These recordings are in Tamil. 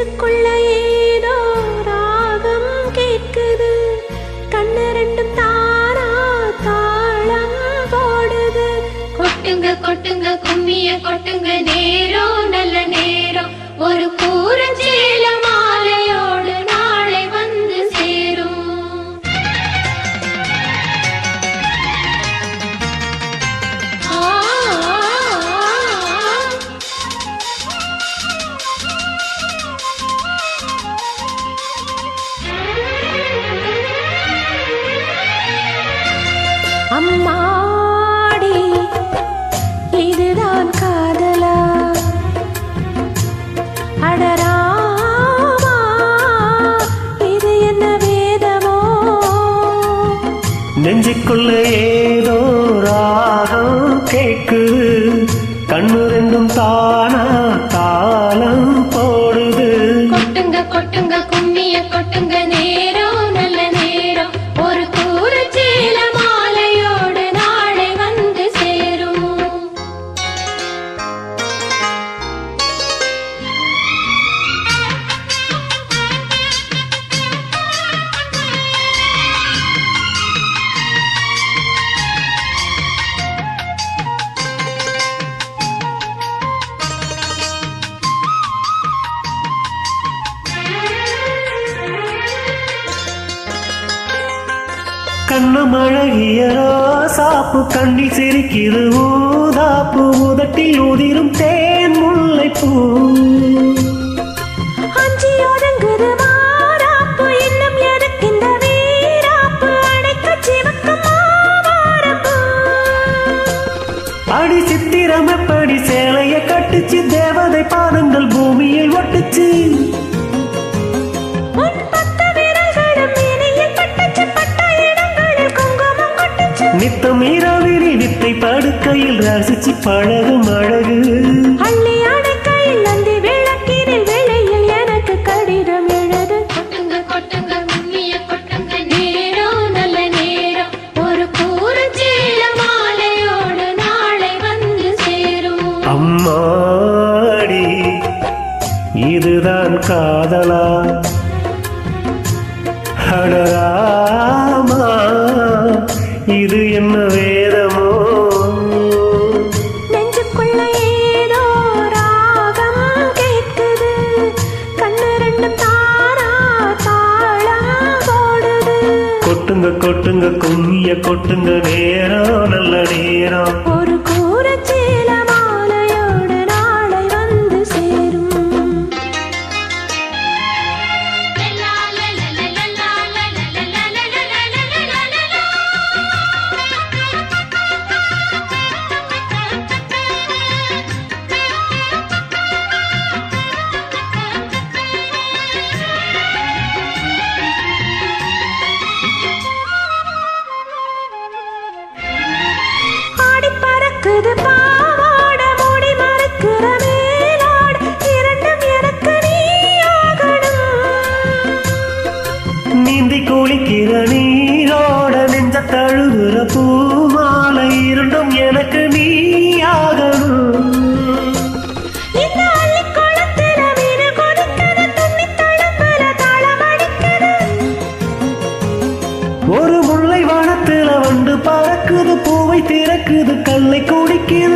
நெஞ்சுக்குள்ள ஏதோ ராகம் கேட்குது. கண்ணு ரெண்டும் தாரா தாளம் போடுது. கொட்டுங்க கொட்டுங்க கும்மிய கொட்டுங்க. நேரம் நல்ல நேரம் ஒரு பூரஞ்சேலம் நெஞ்சுக்குள்ள ஏதோ ராகம் கேக்குது கண்ணு ரெண்டும் தானா தாளம் போடுது. கொட்டுங்க கொட்டுங்க கண்ணம் அழகிய சாப்பு கண்ணி சிரிக்கிது ஊதாப்பு உதட்டில் உதிரும் தேன் முல்லைப்பூ. அடி சித்திரம் எப்படி சேலைய கட்டுச்சு தேவதை பாதங்கள் பூமியில் ஒட்டுச்சு படுக்கையில் ரசிச்சு பழகும் அழகு. அள்ளி அடைக்கையில் நந்தி விளக்கினில் வேளையில் எனக்கு கடிதம் எழுது. கொட்டுங்க கொட்டுங்க கும்மிய கொட்டுங்க நேரம் நல்ல நேரம் ஒரு கூரச்சேல மாலையோடு நாளை வந்து சேரும். அம்மாடி இதுதான் காதலா? அடராமா இது என்ன கொட்டுங்க கொட்டுங்க கும்மிய கொட்டுங்க நேரம் நல்ல நேரம். ஒரு கூரச்சீல ஒரு முல்லை வானத்துல வந்து பறக்குது பூவை திறக்குது கல்லை குடிக்குது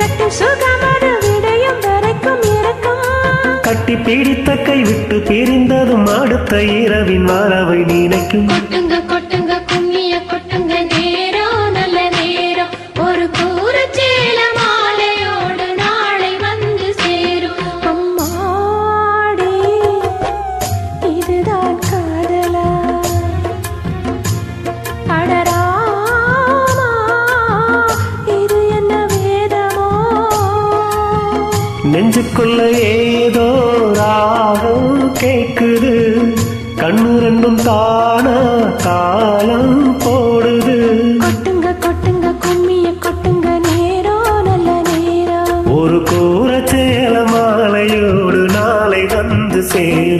கட்டு சுகம் அது விடையும் வரைக்கும் இருக்கும். கட்டி பிடித்த கை விட்டு பிரிந்ததும் அடுத்த இரவின் வரவை நினைக்கும். கொட்டுங்க கொட்டுங்க கும்மிய கொட்டுங்க. கேக்குது. கண்ணு ரெண்டும் தானா தாளம் போடுது. கொட்டுங்க கொட்டுங்க கும்மிய கொட்டுங்க நேரம் நல்ல நேரம் ஒரு கூர சேல மாலையோடு நாளை வந்து சேரும்.